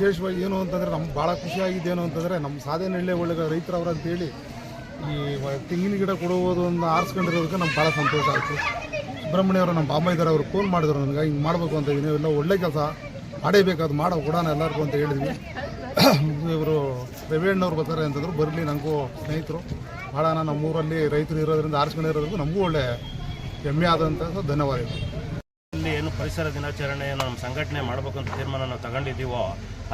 ವಿಶೇಷವಾಗಿ ಏನು ಅಂತಂದರೆ ನಮ್ಗೆ ಭಾಳ ಖುಷಿಯಾಗಿದ್ದೇನು ಅಂತಂದರೆ ನಮ್ಮ ಸಾಧನಹಳ್ಳಿ ಒಳ್ಳೆ ರೈತರವ್ರು ಅಂತೇಳಿ ಈ ತೆಂಗಿನ ಗಿಡ ಕೊಡುವುದು ಒಂದು ಆರಿಸ್ಕೊಂಡಿರೋದಕ್ಕೆ ನಮ್ಗೆ ಭಾಳ ಸಂತೋಷ ಆಯಿತು. ಸುಬ್ರಹ್ಮಣ್ಯ ಅವರು ನಮ್ಮ ಇದ್ದಾರೆ ಅವರು ಫೋನ್ ಮಾಡಿದ್ರು ನನಗೆ, ಹಿಂಗೆ ಮಾಡಬೇಕು ಅಂತ ಇದೀನಿ ಎಲ್ಲ ಒಳ್ಳೆ ಕೆಲಸ ಮಾಡೇಬೇಕಾದ್ರು ಮಾಡೋ, ಕೊಡೋಣ ಎಲ್ಲರಿಗೂ ಅಂತ ಹೇಳಿದ್ವಿ. ಇವರು ರವಿಯಣ್ಣವ್ರು ಬರ್ತಾರೆ ಅಂತಂದ್ರು, ಬರಲಿ ನನಗೂ ಸ್ನೇಹಿತರು. ಭಾಳ ನಮ್ಮೂರಲ್ಲಿ ರೈತರು ಇರೋದ್ರಿಂದ ಆರಿಸ್ಕೊಂಡಿರೋದ್ರಿಂದ ನಮಗೂ ಒಳ್ಳೆ ಹೆಮ್ಮೆ ಆದಂಥ ಧನ್ಯವಾದಗಳು. ಪರಿಸರ ದಿನಾಚರಣೆಯನ್ನು ನಮ್ಮ ಸಂಘಟನೆ ಮಾಡಬೇಕು ಅಂತ ತೀರ್ಮಾನ ನಾವು ತಗೊಂಡಿದ್ದೀವೋ,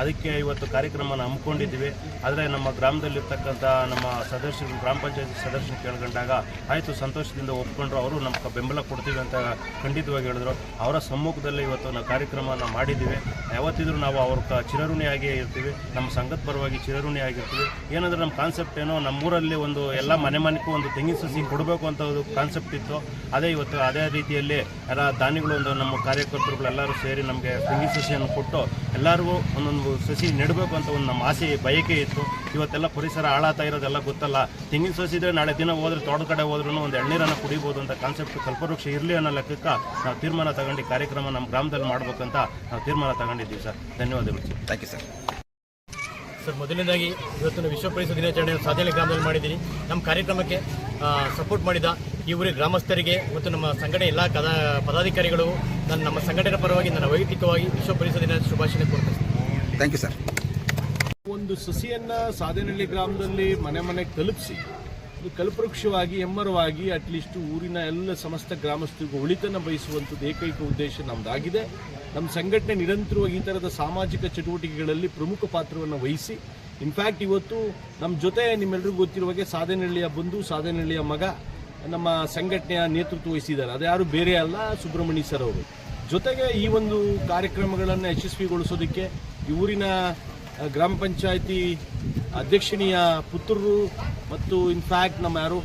ಅದಕ್ಕೆ ಇವತ್ತು ಕಾರ್ಯಕ್ರಮನ ಹಮ್ಮಿಕೊಂಡಿದ್ದೀವಿ. ಆದರೆ ನಮ್ಮ ಗ್ರಾಮದಲ್ಲಿರ್ತಕ್ಕಂಥ ನಮ್ಮ ಸದಸ್ಯರು, ಗ್ರಾಮ ಪಂಚಾಯತ್ ಸದಸ್ಯರು ಕೇಳ್ಕೊಂಡಾಗ ಆಯಿತು, ಸಂತೋಷದಿಂದ ಒಪ್ಕೊಂಡ್ರು. ಅವರು ನಮ್ಗೆ ಬೆಂಬಲ ಕೊಡ್ತೀವಿ ಅಂತ ಖಂಡಿತವಾಗಿ ಹೇಳಿದ್ರು. ಅವರ ಸಮ್ಮುಖದಲ್ಲಿ ಇವತ್ತು ನಾವು ಕಾರ್ಯಕ್ರಮನ ಮಾಡಿದ್ದೀವಿ. ಯಾವತ್ತಿದ್ರೂ ನಾವು ಅವ್ರ ಕ ಚಿರಋಣಿಯಾಗಿ ಇರ್ತೀವಿ. ನಮ್ಮ ಸಂಘದ ಪರವಾಗಿ ಚಿರಋಣಿಯಾಗಿರ್ತೀವಿ. ಏನಂದ್ರೆ ನಮ್ಮ ಕಾನ್ಸೆಪ್ಟ್ ಏನೋ ನಮ್ಮೂರಲ್ಲಿ ಒಂದು ಎಲ್ಲ ಮನೆ ಮನೆಗೂ ಒಂದು ತೆಂಗಿನ ಸಸಿ ಕೊಡಬೇಕು ಅಂತ ಒಂದು ಕಾನ್ಸೆಪ್ಟ್ ಇತ್ತು. ಅದೇ ಇವತ್ತು ಅದೇ ರೀತಿಯಲ್ಲಿ ಎಲ್ಲ ದಾನಿಗಳು ಒಂದು ನಮ್ಮ ಕಾರ್ಯಕರ್ತರುಗಳು ಎಲ್ಲರೂ ಸೇರಿ ನಮಗೆ ತೆಂಗಿನ ಸಸಿಯನ್ನು ಕೊಟ್ಟು ಎಲ್ಲರಿಗೂ ಒಂದೊಂದು ಸಸಿ ನೆಡಬೇಕು ಅಂತ ಒಂದು ನಮ್ಮ ಆಸೆ ಬಯಕೆ ಇತ್ತು. ಇವತ್ತೆಲ್ಲ ಪರಿಸರ ಹಾಳಾಗ್ತಾ ಇರೋದೆಲ್ಲ ಗೊತ್ತಲ್ಲ. ತೆಂಗಿನ ಸಸಿ ಇದ್ರೆ ನಾಳೆ ದಿನ ಹೋದ್ರೆ ತೋಟದ ಕಡೆ ಹೋದ್ರೂ ಒಂದು ಎಳ್ನೀರನ್ನು ಕುಡಿಬೋದು ಅಂತ ಕಾನ್ಸೆಪ್ಟ್ ಕಲ್ಪವೃಕ್ಷ ಇರಲಿ ಅನ್ನೋ ಲೆಕ್ಕಕ್ಕೆ ನಾವು ತೀರ್ಮಾನ ತಗೊಂಡು ಕಾರ್ಯಕ್ರಮ ನಮ್ಮ ಗ್ರಾಮದಲ್ಲಿ ಮಾಡಬೇಕಂತ ನಾವು ತೀರ್ಮಾನ ತಗೊಂಡಿದ್ದೀವಿ ಸರ್. ಧನ್ಯವಾದಗಳು sir. Thank you sir sir ಮೊದಲನೇದಾಗಿ ಇವತ್ತಿನ ವಿಶ್ವ ಪರಿಸರ ದಿನಾಚರಣೆ ಸಾಧನೆ ಗ್ರಾಮದಲ್ಲಿ ಮಾಡಿದ್ದೀನಿ. ನಮ್ಮ ಕಾರ್ಯಕ್ರಮಕ್ಕೆ ಸಪೋರ್ಟ್ ಮಾಡಿದ ಈ ಊರಿನ ಗ್ರಾಮಸ್ಥರಿಗೆ ಮತ್ತು ನಮ್ಮ ಸಂಘಟನೆ ಎಲ್ಲ ಕದಾ ಪದಾಧಿಕಾರಿಗಳು ನನ್ನ ನಮ್ಮ ಸಂಘಟನೆ ಪರವಾಗಿ ನನ್ನ ವೈಯಕ್ತಿಕವಾಗಿ ವಿಶ್ವ ಪರಿಸರ ದಿನ ಶುಭಾಶಯ ಕೊಡ್ತೇನೆ ಥ್ಯಾಂಕ್ ಯು ಸರ್ ಒಂದು ಸಸಿಯನ್ನ ಸಾಧನಹಳ್ಳಿ ಗ್ರಾಮದಲ್ಲಿ ಮನೆ ಮನೆಗೆ ತಲುಪಿಸಿ ಅದು ಕಲ್ಪವೃಕ್ಷವಾಗಿ ಎಮ್ಮರವಾಗಿ ಅಟ್ಲೀಸ್ಟ್ ಊರಿನ ಎಲ್ಲ ಸಮಸ್ತ ಗ್ರಾಮಸ್ಥರಿಗೂ ಉಳಿತನ್ನು ಬಯಸುವಂಥದ್ದು ಏಕೈಕ ಉದ್ದೇಶ ನಮ್ಮದಾಗಿದೆ ನಮ್ಮ ಸಂಘಟನೆ ನಿರಂತರವಾಗಿ ಈ ಥರದ ಸಾಮಾಜಿಕ ಚಟುವಟಿಕೆಗಳಲ್ಲಿ ಪ್ರಮುಖ ಪಾತ್ರವನ್ನು ವಹಿಸಿ ಇನ್ಫ್ಯಾಕ್ಟ್ ಇವತ್ತು ನಮ್ಮ ಜೊತೆ ನಿಮ್ಮೆಲ್ಲರಿಗೂ ಗೊತ್ತಿರುವ ಹಾಗೆ ಸಾಧನಹಳ್ಳಿಯ ಬಂಧು, ಸಾಧನಹಳ್ಳಿಯ ಮಗ, ನಮ್ಮ ಸಂಘಟನೆಯ ನೇತೃತ್ವ ವಹಿಸಿದ್ದಾರೆ. ಅದು ಯಾರು ಬೇರೆ ಅಲ್ಲ, ಸುಬ್ರಹ್ಮಣ್ಯ ಸರ್ ಅವರು. ಜೊತೆಗೆ ಈ ಒಂದು ಕಾರ್ಯಕ್ರಮಗಳನ್ನು ಯಶಸ್ವಿಗೊಳಿಸೋದಕ್ಕೆ ಊರಿನ ಗ್ರಾಮ ಪಂಚಾಯಿತಿ ಅಧ್ಯಕ್ಷಣೀಯ ಪುತ್ರರು ಮತ್ತು ಇನ್ಫ್ಯಾಕ್ಟ್ ನಮ್ಮ ಯಾರು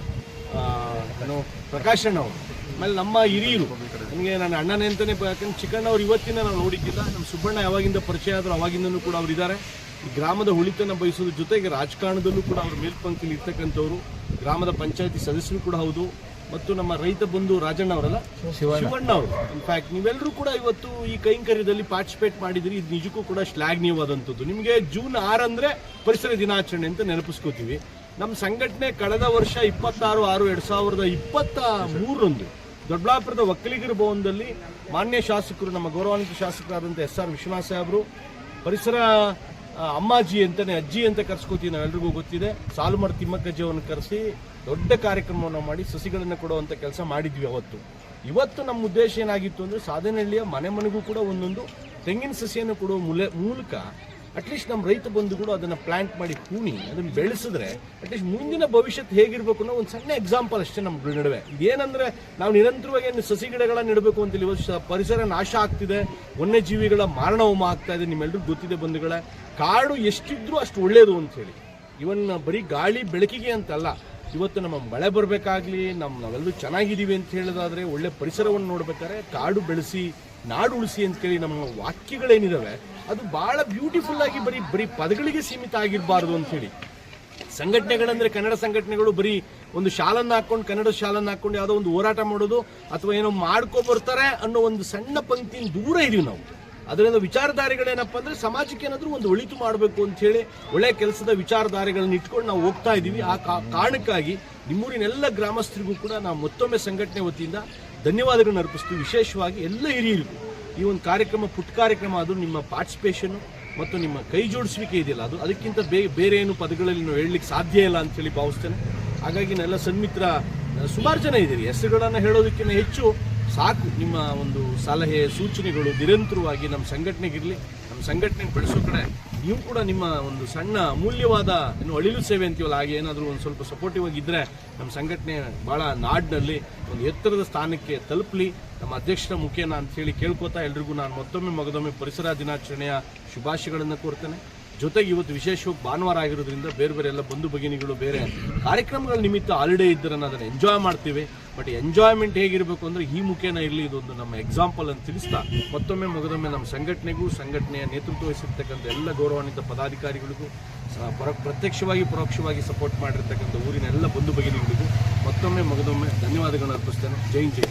ಏನು ಪ್ರಕಾಶಣ್ಣ ಅವರು. ಆಮೇಲೆ ನಮ್ಮ ಹಿರಿಯರು ನನಗೆ ನನ್ನ ಅಣ್ಣನೇ ಅಂತಲೇ ಯಾಕಂದ್ರೆ ಚಿಕ್ಕಣ್ಣ ಅವ್ರು ಇವತ್ತಿನ ನಾವು ನೋಡಿದ್ದಿಲ್ಲ. ನಮ್ಮ ಸುಬ್ಬಣ್ಣ ಯಾವಾಗಿಂದ ಪರಿಚಯ ಆದರೂ ಅವಾಗಿಂದನೂ ಕೂಡ ಅವರಿದ್ದಾರೆ. ಗ್ರಾಮದ ಉಳಿತನ ಬಯಸೋದ್ರ ಜೊತೆಗೆ ರಾಜಕಾರಣದಲ್ಲೂ ಕೂಡ ಅವರು ಮೇಲ್ಪಂಕ್ತಿಲಿ ಇರ್ತಕ್ಕಂಥವ್ರು ಗ್ರಾಮದ ಪಂಚಾಯತಿ ಸದಸ್ಯರು ಕೂಡ ಹೌದು ಮತ್ತು ನಮ್ಮ ರೈತ ಬಂಧು ರಾಜಣ್ಣ ಅವರಲ್ಲ? ಶಿವಣ್ಣ. ಅವರು. ಇನ್ಫ್ಯಾಕ್ಟ್ ನೀವೆಲ್ಲರೂ ಕೂಡ ಇವತ್ತು ಈ ಕೈಂಕರ್ಯದಲ್ಲಿ ಪಾರ್ಟಿಸಿಪೇಟ್ ಮಾಡಿದ್ರಿ. ಇದು ನಿಜಕ್ಕೂ ಕೂಡ ಶ್ಲಾಘನೀಯವಾದಂಥದ್ದು. ನಿಮಗೆ ಜೂನ್ ಆರು ಅಂದ್ರೆ ಪರಿಸರ ದಿನಾಚರಣೆ ಅಂತ ನೆನಪಿಸ್ಕೋತೀವಿ. ನಮ್ಮ ಸಂಘಟನೆ ಕಳೆದ ವರ್ಷ ಇಪ್ಪತ್ತಾರು ಆರು ಎರಡು ಸಾವಿರದ ಇಪ್ಪತ್ತ ಮೂರರಂದು ದೊಡ್ಡಬಳ್ಳಾಪುರದ ಒಕ್ಕಲಿಗರ ಭವನದಲ್ಲಿ ಮಾನ್ಯ ಶಾಸಕರು ನಮ್ಮ ಗೌರವಾನ್ವಿತ ಶಾಸಕರಾದಂಥ ಎಸ್ ಆರ್ ವಿಶ್ವನಾಥ್ ಸಾಹೇಬರು ಪರಿಸರ ಅಮ್ಮಾಜಿ ಅಂತಾನೆ, ಅಜ್ಜಿ ಅಂತ ಕರ್ಸ್ಕೋತೀವಿ ನಾವೆಲ್ರಿಗೂ ಗೊತ್ತಿದೆ. ಸಾಲುಮರ ತಿಮ್ಮಕ್ಕಜ್ಜಿ ಅವನ್ನ ಕರೆಸಿ ದೊಡ್ಡ ಕಾರ್ಯಕ್ರಮವನ್ನು ಮಾಡಿ ಸಸಿಗಳನ್ನು ಕೊಡುವಂಥ ಕೆಲಸ ಮಾಡಿದ್ವಿ ಅವತ್ತು. ಇವತ್ತು ನಮ್ಮ ಉದ್ದೇಶ ಏನಾಗಿತ್ತು ಅಂದರೆ ಸಾಧನಹಳ್ಳಿಯ ಮನೆ ಮನೆಗೂ ಕೂಡ ಒಂದೊಂದು ತೆಂಗಿನ ಸಸಿಯನ್ನು ಕೊಡುವ ಮೂಲ ಮೂಲಕ ಅಟ್ಲೀಸ್ಟ್ ನಮ್ಮ ರೈತ ಬಂಧುಗಳು ಅದನ್ನು ಪ್ಲಾಂಟ್ ಮಾಡಿ ಹೂಣಿ, ಅದನ್ನು ಬೆಳೆಸಿದ್ರೆ ಅಟ್ಲೀಸ್ಟ್ ಮುಂದಿನ ಭವಿಷ್ಯತ್ ಹೇಗಿರಬೇಕು ಅನ್ನೋ ಒಂದು ಸಣ್ಣ ಎಕ್ಸಾಂಪಲ್ ಅಷ್ಟೇ ನಮ್ಮ ನಡುವೆ. ಏನಂದ್ರೆ ನಾವು ನಿರಂತರವಾಗಿ ಏನು ಸಸಿ ಗಿಡಗಳನ್ನ ನೆಡಬೇಕು ಅಂತ ಇವತ್ತು ಪರಿಸರ ನಾಶ ಆಗ್ತಿದೆ. ವನ್ಯಜೀವಿಗಳ ಮಾರಣ ಹೋಮ ಆಗ್ತಾ ಇದೆ. ನಿಮ್ಮೆಲ್ಲರಿಗೂ ಗೊತ್ತಿದೆ ಬಂಧುಗಳೇ. ಕಾಡು ಎಷ್ಟಿದ್ರೂ ಅಷ್ಟು ಅಂತ ಹೇಳಿ. ಇವನ್ ಬರೀ ಗಾಳಿ ಬೆಳಕಿಗೆ ಅಂತಲ್ಲ. ಇವತ್ತು ನಮ್ಮ ಮಳೆ ಬರಬೇಕಾಗ್ಲಿ ನಮ್ಮ ನಾವೆಲ್ಲರೂ ಚೆನ್ನಾಗಿದ್ದೀವಿ ಅಂತ ಹೇಳೋದಾದ್ರೆ ಒಳ್ಳೆ ಪರಿಸರವನ್ನು ನೋಡ್ಬೇಕಾದ್ರೆ ಕಾಡು ಬೆಳೆಸಿ ನಾಡು ಉಳಿಸಿ ಅಂತೇಳಿ ನಮ್ಮ ವಾಕ್ಯಗಳೇನಿದಾವೆ, ಅದು ಬಹಳ ಬ್ಯೂಟಿಫುಲ್ ಆಗಿ ಬರೀ ಬರೀ ಪದಗಳಿಗೆ ಸೀಮಿತ ಆಗಿರಬಾರದು ಅಂತ ಹೇಳಿ. ಸಂಘಟನೆಗಳಂದ್ರೆ ಕನ್ನಡ ಸಂಘಟನೆಗಳು ಬರೀ ಒಂದು ಶಾಲನ್ನ ಹಾಕೊಂಡು ಕನ್ನಡ ಶಾಲನ್ನ ಹಾಕೊಂಡು ಯಾವುದೋ ಒಂದು ಹೋರಾಟ ಮಾಡೋದು ಅಥವಾ ಏನೋ ಮಾಡ್ಕೊ ಬರ್ತಾರೆ ಅನ್ನೋ ಒಂದು ಸಣ್ಣ ಪಂಕ್ತಿಯಿಂದ ದೂರ ಇದೀವಿ ನಾವು. ಅದರಿಂದ ವಿಚಾರಧಾರೆಗಳೇನಪ್ಪ ಅಂದ್ರೆ ಸಮಾಜಕ್ಕೆ ಏನಾದರೂ ಒಂದು ಒಳಿತು ಮಾಡಬೇಕು ಅಂತ ಹೇಳಿ ಒಳ್ಳೆ ಕೆಲಸದ ವಿಚಾರಧಾರೆಗಳನ್ನ ಇಟ್ಕೊಂಡು ನಾವು ಹೋಗ್ತಾ ಇದೀವಿ. ಆ ಕಾರಣಕ್ಕಾಗಿ ನಿಮ್ಮೂರಿನ ಎಲ್ಲ ಗ್ರಾಮಸ್ಥರಿಗೂ ಕೂಡ ನಾವು ಮತ್ತೊಮ್ಮೆ ಸಂಘಟನೆ ವತಿಯಿಂದ ಧನ್ಯವಾದಗಳನ್ನ ಅರ್ಪಿಸ್ತೀವಿ ವಿಶೇಷವಾಗಿ ಎಲ್ಲ ಹಿರಿಯರಿಗೂ ಈ ಒಂದು ಕಾರ್ಯಕ್ರಮ, ಪುಟ್ ಕಾರ್ಯಕ್ರಮ ಅದು ನಿಮ್ಮ ಪಾರ್ಟಿಸಿಪೇಷನ್ ಮತ್ತು ನಿಮ್ಮ ಕೈ ಜೋಡಿಸುವಿಕೆ ಇದೆಯಲ್ಲ, ಅದು ಅದಕ್ಕಿಂತ ಬೇ, ಬೇರೆ ಏನು ಪದಗಳಲ್ಲಿ ನಾವು ಹೇಳಲಿಕ್ಕೆ ಸಾಧ್ಯ ಇಲ್ಲ ಅಂತ ಹೇಳಿ ಭಾವಿಸ್ತೇನೆ. ಹಾಗಾಗಿ ನೆಲ ಸನ್ಮಿತ್ರ, ಸುಮಾರು ಜನ ಇದ್ದೀರಿ. ಹೆಸರುಗಳನ್ನು ಹೇಳೋದಕ್ಕಿಂತ ಹೆಚ್ಚು ಸಾಕು ನಿಮ್ಮ ಒಂದು ಸಲಹೆ, ಸೂಚನೆಗಳು ನಿರಂತರವಾಗಿ ನಮ್ಮ ಸಂಘಟನೆಗಿರಲಿ ನಮ್ಮ ಸಂಘಟನೆ ಬೆಳೆಸೋ ಕಡೆ ನೀವು ಕೂಡ ನಿಮ್ಮ ಒಂದು ಸಣ್ಣ ಅಮೂಲ್ಯವಾದ ಏನು ಅಳಿಲು ಸೇವೆ ಅಂತೀವಲ್ಲ, ಹಾಗೆ ಏನಾದರೂ ಒಂದು ಸ್ವಲ್ಪ ಸಪೋರ್ಟಿವ್ ಆಗಿದ್ದರೆ ನಮ್ಮ ಸಂಘಟನೆ ಭಾಳ ನಾಡಿನಲ್ಲಿ ಒಂದು ಎತ್ತರದ ಸ್ಥಾನಕ್ಕೆ ತಲುಪಲಿ. ನಮ್ಮ ಅಧ್ಯಕ್ಷರ ಮುಖೇನ ಹೇಳಿ ಕೇಳ್ಕೊತಾ ಎಲ್ರಿಗೂ ನಾನು ಮತ್ತೊಮ್ಮೆ ಮಗದೊಮ್ಮೆ ಪರಿಸರ ದಿನಾಚರಣೆಯ ಶುಭಾಶಯಗಳನ್ನು ಕೋರ್ತೇನೆ. ಜೊತೆಗೆ ಇವತ್ತು ವಿಶೇಷವಾಗಿ ಭಾನುವಾರ ಆಗಿರೋದ್ರಿಂದ ಬೇರೆ ಬೇರೆ ಎಲ್ಲ ಬಂಧು ಭಗಿನಿಗಳು ಬೇರೆ ಕಾರ್ಯಕ್ರಮಗಳ ನಿಮಿತ್ತ ಹಾಲಿಡೇ ಇದ್ದರನ್ನು ಅದನ್ನು ಎಂಜಾಯ್ ಮಾಡ್ತೀವಿ. ಬಟ್ ಎಂಜಾಯ್ಮೆಂಟ್ ಹೇಗಿರಬೇಕು ಅಂದರೆ ಈ ಮುಖೇನ ಇರಲಿ ಇದೊಂದು ನಮ್ಮ ಎಕ್ಸಾಂಪಲ್ ಅಂತ ತಿಳಿಸ್ತಾ, ಮತ್ತೊಮ್ಮೆ ಮಗದೊಮ್ಮೆ ನಮ್ಮ ಸಂಘಟನೆಗೂ ಸಂಘಟನೆಯ ನೇತೃತ್ವ ವಹಿಸಿರ್ತಕ್ಕಂಥ ಎಲ್ಲ ಗೌರವಾನ್ವಿತ ಪದಾಧಿಕಾರಿಗಳಿಗೂ ಪರ, ಪ್ರತ್ಯಕ್ಷವಾಗಿ ಪರೋಕ್ಷವಾಗಿ ಸಪೋರ್ಟ್ ಮಾಡಿರ್ತಕ್ಕಂಥ ಊರಿನ ಎಲ್ಲ ಬಂಧು ಭಗಿನಿಗಳಿಗೂ ಮತ್ತೊಮ್ಮೆ ಮಗದೊಮ್ಮೆ ಧನ್ಯವಾದಗಳನ್ನು ಅರ್ಪಿಸ್ತೇನೆ. ಜೈನ್ ಜೈ